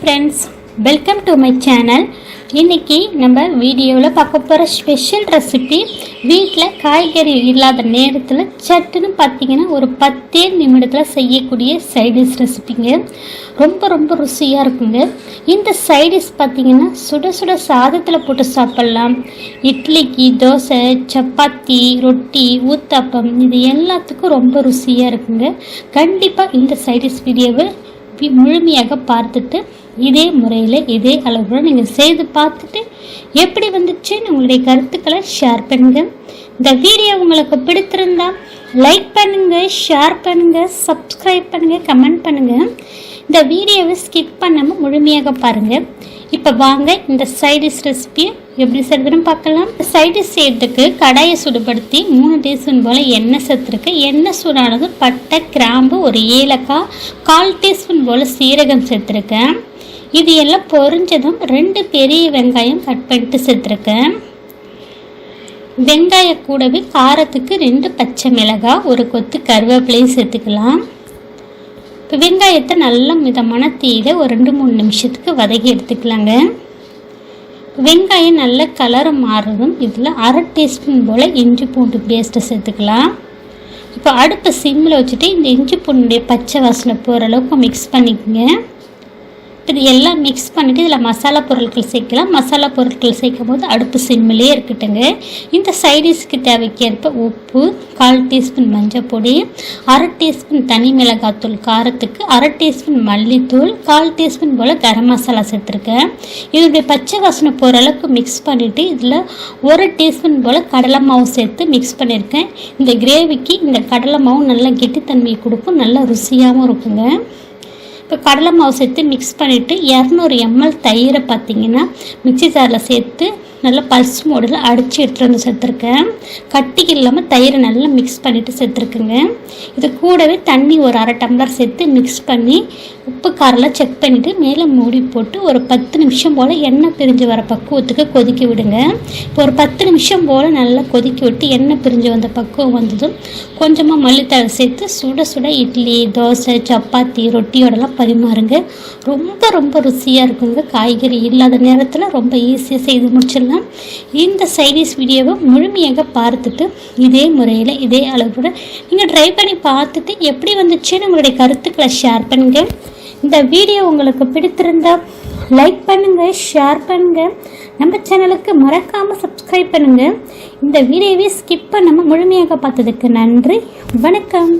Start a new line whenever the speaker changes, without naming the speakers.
Friends welcome to my channel இன்னைக்கு நம்ம வீடியோவில் பார்க்க போகிற ஸ்பெஷல் ரெசிபி வீட்டில் காய்கறி இல்லாத நேரத்தில் சட்டுன்னு பார்த்தீங்கன்னா ஒரு பத்தே நிமிடத்தில் செய்யக்கூடிய சைடிஷ் ரெசிபிங்க ரொம்ப ரொம்ப ருசியாக இருக்குங்க. இந்த சைடிஷ் பார்த்தீங்கன்னா சுட சுட சாதத்தில் போட்டு சாப்பிட்லாம். இட்லிக்கு தோசை சப்பாத்தி ரொட்டி ஊத்தாப்பம் இது எல்லாத்துக்கும் ரொம்ப ருசியாக இருக்குங்க. கண்டிப்பாக இந்த சைடிஷ் வீடியோவை வி- முழுமையாக பார்த்துட்டு இதே முறையில் இதே அளவுல நீங்கள் செய்து பார்த்துட்டு எப்படி வந்துச்சுன்னு உங்களுடைய கருத்துக்களை ஷேர் பண்ணுங்க. இந்த வீடியோ உங்களுக்கு பிடித்திருந்தா லைக் பண்ணுங்கள் ஷேர் பண்ணுங்கள் சப்ஸ்கிரைப் பண்ணுங்கள் கமெண்ட் பண்ணுங்கள் இந்த வீடியோவை ஸ்கிப் பண்ணாமல் முழுமையாக பாருங்கள் இப்போ வாங்க இந்த சைடிஷ் ரெசிபியை எப்படி செய்யறதுன்னு பார்க்கலாம். சைடிஷ் செய்யறதுக்கு கடாயை சுடுபடுத்தி மூணு டீஸ்பூன் போல் எண்ணெய் சேர்த்துருக்கு. எண்ணெய் சூடானது பட்டை கிராம்பு ஒரு ஏலக்காய் கால் டீஸ்பூன் போல் சீரகம் சேர்த்துருக்கேன். இது எல்லாம் பொரிஞ்சதும் ரெண்டு பெரிய வெங்காயம் கட் பண்ணிட்டு சேர்த்துருக்கேன். வெங்காய கூடவே காரத்துக்கு ரெண்டு பச்சை மிளகாய் ஒரு கொத்து கருவேப்பிலையும் சேர்த்துக்கலாம். இப்போ வெங்காயத்தை நல்ல மிதமான தீயில ஒரு ரெண்டு மூணு நிமிஷத்துக்கு வதக்கி எடுத்துக்கலாங்க. வெங்காயம் நல்ல கலர் மாறுறதும் இதில் அரை டீஸ்பூன் போல் இஞ்சி பூண்டு பேஸ்ட்டை சேர்த்துக்கலாம். இப்போ அடுப்பை சிம்மில் வச்சுட்டு இந்த இஞ்சி பூண்டுடைய பச்சை வாசனை போகிற அளவுக்கு மிக்ஸ் பண்ணிக்கோங்க. இது எல்லாம் மிக்ஸ் பண்ணிவிட்டு இதில் மசாலா பொருட்கள் சேர்க்கலாம். மசாலா பொருட்கள் சேர்க்கும் போது அடுப்பு சிம்மிலே இருக்கட்டுங்க. இந்த சைடிஷ்க்கு தேவைக்கேற்ப உப்பு கால் டீஸ்பூன் மஞ்சள் பொடி அரை டீஸ்பூன் தனி மிளகாத்தூள் காரத்துக்கு அரை டீஸ்பூன் மல்லித்தூள் கால் டீஸ்பூன் போல் கரம் மசாலா சேர்த்துருக்கேன். இதனுடைய பச்சை வாசனை போகிற அளவுக்கு மிக்ஸ் பண்ணிவிட்டு இதில் ஒரு டீஸ்பூன் போல் கடலை மாவு சேர்த்து மிக்ஸ் பண்ணியிருக்கேன் இந்த கிரேவிக்கு இந்த கடலை மாவு நல்லா கெட்டித்தன்மையை கொடுக்கும் நல்லா ருசியாகவும் இருக்குங்க. இப்போ கடலை மாவு சேர்த்து மிக்ஸ் பண்ணிவிட்டு இரநூறு எம்எல் தயிரை பார்த்தீங்கன்னா மிக்சி ஜாரில் சேர்த்து நல்லா பல்ஸ் மோடில் அடித்து எடுத்துகிட்டு வந்து சேர்த்துருக்கேன். கட்டிக்கு இல்லாமல் தயிரை நல்லா மிக்ஸ் பண்ணிவிட்டு சேர்த்துருக்குங்க. இது கூடவே தண்ணி ஒரு அரை டம்ளர் சேர்த்து மிக்ஸ் பண்ணி உப்பு காரெல்லாம் செக் பண்ணிவிட்டு மேலே மூடி போட்டு ஒரு பத்து நிமிஷம் போல் எண்ணெய் பிரிஞ்சு வர பக்குவத்துக்கு கொதிக்க விடுங்க. இப்போ ஒரு பத்து நிமிஷம் போல் நல்லா கொதிக்க விட்டு எண்ணெய் பிரிஞ்சு வந்த பக்குவம் வந்ததும் கொஞ்சமாக மல்லித்தழை சேர்த்து சுட சுட இட்லி தோசை சப்பாத்தி ரொட்டியோடலாம் பரிமாறுங்க. ரொம்ப ரொம்ப ருசியாக இருக்குங்க. காய்கறி இல்லாத நேரத்தில் ரொம்ப ஈஸியாக செய்து முடிச்சிடலாம். இந்த சைடிஷ் வீடியோவை முழுமையாக பார்த்துட்டு இதே முறையில் இதே அளவுடன் நீங்கள் ட்ரை பண்ணி பார்த்துட்டு எப்படி வந்துச்சுன்னு உங்களுடைய கருத்துக்களை ஷேர் பண்ணுங்க. இந்த வீடியோ உங்களுக்கு பிடித்திருந்தா லைக் பண்ணுங்க ஷேர் பண்ணுங்க. நம்ம சேனலுக்கு மறக்காம சப்ஸ்கிரைப் பண்ணுங்க. இந்த வீடியோவை ஸ்கிப் பண்ணாமல் முழுமையாக பார்த்ததுக்கு நன்றி. வணக்கம்.